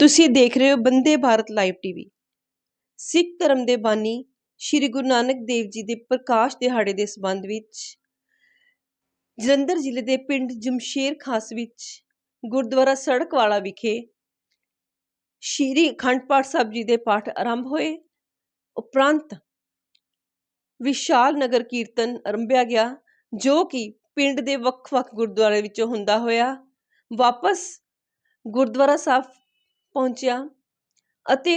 ਤੁਸੀਂ ਦੇਖ ਰਹੇ ਹੋ ਬੰਦੇ ਭਾਰਤ ਲਾਈਵ ਟੀਵੀ। ਸਿੱਖ ਧਰਮ ਦੇ ਬਾਨੀ ਸ੍ਰੀ ਗੁਰੂ ਨਾਨਕ ਦੇਵ ਜੀ ਦੇ ਪ੍ਰਕਾਸ਼ ਦਿਹਾੜੇ ਦੇ ਸੰਬੰਧ ਵਿੱਚ ਜਲੰਧਰ ਜ਼ਿਲ੍ਹੇ ਦੇ ਪਿੰਡ ਜਮਸ਼ੇਰ ਖਾਸ ਵਿੱਚ ਗੁਰਦੁਆਰਾ ਸੜਕ ਵਾਲਾ ਵਿਖੇ ਸ਼੍ਰੀ ਅਖੰਡ ਪਾਠ ਸਾਹਿਬ ਜੀ ਦੇ ਪਾਠ ਆਰੰਭ ਹੋਏ। ਉਪਰੰਤ ਵਿਸ਼ਾਲ ਨਗਰ ਕੀਰਤਨ ਆਰੰਭਿਆ ਗਿਆ, ਜੋ ਕਿ ਪਿੰਡ ਦੇ ਵੱਖ-ਵੱਖ ਗੁਰਦੁਆਰੇ ਵਿੱਚੋਂ ਹੁੰਦਾ ਹੋਇਆ। ਵਾਪਸ ਗੁਰਦੁਆਰਾ ਸਾਹਿਬ ਪਹੁੰਚਿਆ ਅਤੇ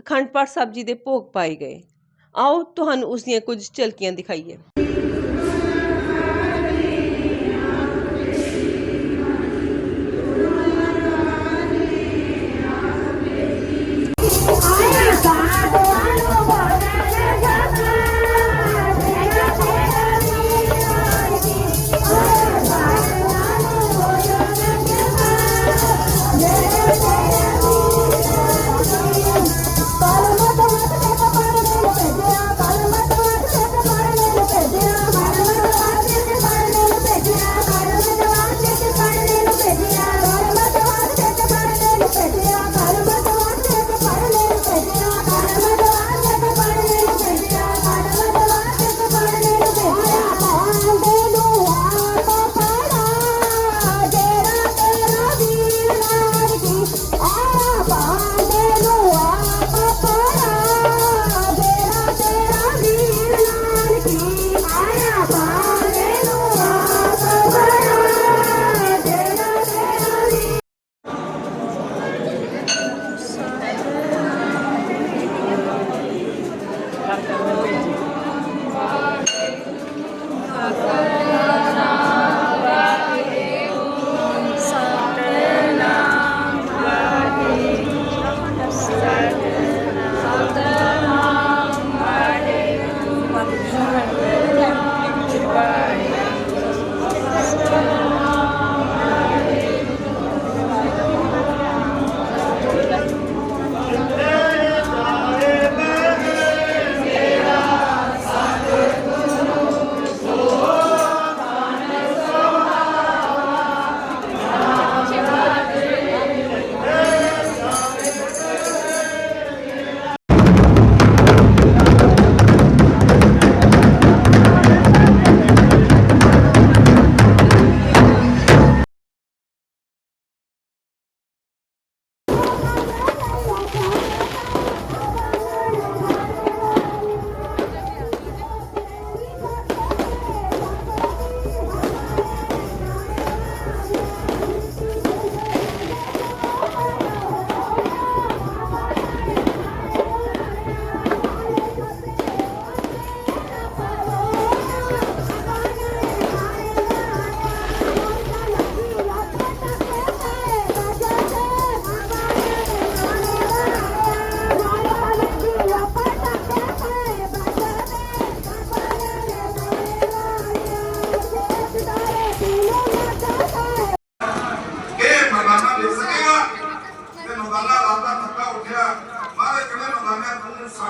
ਅਖੰਡ ਪਾਠ ਸਾਹਿਬ ਜੀ ਦੇ ਭੋਗ ਪਾਏ ਗਏ। ਆਓ ਤੁਹਾਨੂੰ ਉਸ ਦੀਆਂ ਕੁਝ ਝਲਕੀਆਂ ਦਿਖਾਈਏ।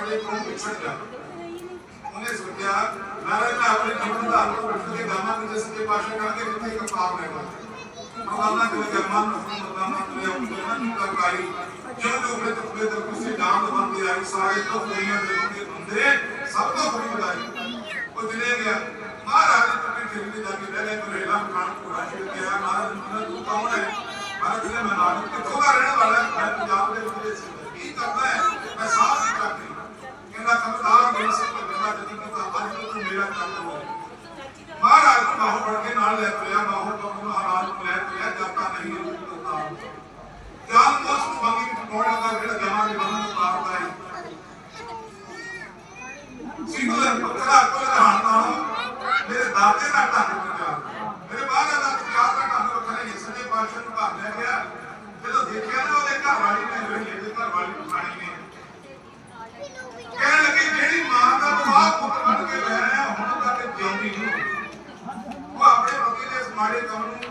ਤੂੰ ਸਾਡੇ ਤੋਂ ਵਿਛੜ ਜਾ ਉਹਨੇ ਸੋਚਿਆ ਨਾਲੇ ਮੈਂ ਆਪਣੇ ਜੀਵਨ ਦਾ ਅਰਥ ਉੱਠ ਕੇ ਗਾਵਾਂ ਕਿ ਜਿਸ ਦੇ ਪਾਸ਼ਾ ਕਰਕੇ ਕਿਤੇ ਇੱਕ ਪਾਪ ਨਹੀਂ ਕਰਦਾ ਮਰਦਾਨਾ ਕਹਿੰਦੇ ਕਿ ਮਨ ਨੂੰ ਮਰਦਾਨਾ ਤੁਰੇ ਉੱਤੇ ਨਾ ਨਿਕਲ ਪਾਈ ਜੋ ਜੋ ਉਹਨੇ ਤੁਰੇ ਤੇ ਕਿਸੇ ਜਾਨ ਬੰਦੀ ਆਈ ਸਾਰੇ ਤੋਂ ਦੁਨੀਆ ਦੇ ਬੰਦੇ ਹੁੰਦੇ, ਸਭ ਤੋਂ ਬੜੀ ਵਧਾਈ ਉਹ ਚਲੇ ਗਿਆ। ਮਹਾਰਾਜ ਨੇ ਤੁਮੇ ਫਿਰ ਵੀ ਜਾ ਕੇ ਬਹਿ ਗਏ ਤੁਰੇ ਲਾ ਖਾਨ ਪੂਰਾ ਛਿੜ ਗਿਆ ਮਹਾਰਾਜ ਨੇ ਤੂੰ ਕੌਣ ਹੈ? ਮਹਾਰਾਜ ਨੇ ਮੈਂ ਨਾਨਕ ਕਿੱਥੋਂ ਦਾ ਰਹਿਣ ਵਾਲਾ ਹੈ? ਮੈਂ ਪੰਜਾਬ ਦੇ ਵਿੱਚ ਸੀ ਕੀ ਕਰਦਾ ਹੈ ਮੈਂ ਸਾਹ ਦੀ ਚਾਕਰੀ ਕਹਿੰਦਾ ਖਬਰਦਾਰ ਮੇਰੇ ਸੇ ਕੋਈ ਬੰਦਾ ਜਦੀ ਕਹਿੰਦਾ ਅੱਜ ਤੋਂ ਤੂੰ ਮੇਰਾ ਕੰਮ ਹੋ ਮਹਾਰਾਜ ਨੂੰ ਬਾਹੋਂ ਫੜ ਕੇ ਨਾਲ ਲੈ ਤੁਰਿਆ ਬਾਹੋਂ ਤੋਂ ਮਹਾਰਾਜ ਨੂੰ ਲੈ ਤੁਰਿਆ ਜਾਤਾ ਨਹੀਂ ਹੁੰਦਾ ਜਾਨ ਦੋਸਤ ਬੰਗੀ ਵਿੱਚ ਦਾ ਜਿਹੜਾ ਜਮਾਂ ਦੇ ਬੰਨ ਨੂੰ ਹੈ ਸਿੰਗਲ ਪੱਤਰਾ ਕੋਲ ਰਹਾਣ ਮੇਰੇ ਦਾਦੇ ਦਾ ਢੰਗ ਪੁੱਜਾ ਮੇਰੇ ਬਾਹਰ ਦਾ ਪਿਆਰ ਦਾ ਢੰਗ ਵੱਖਰਾ ਹੀ ਸੱਜੇ ਪਾਤਸ਼ਾਹ ਨੂੰ ਘਰ ਲੈ ਗਿਆ। ਜਦੋਂ ਦੇਖਿਆ ਨਾ ਉਹਦੇ ਘਰ ਵਾਲੀ ਨੇ గవర్నమెంట్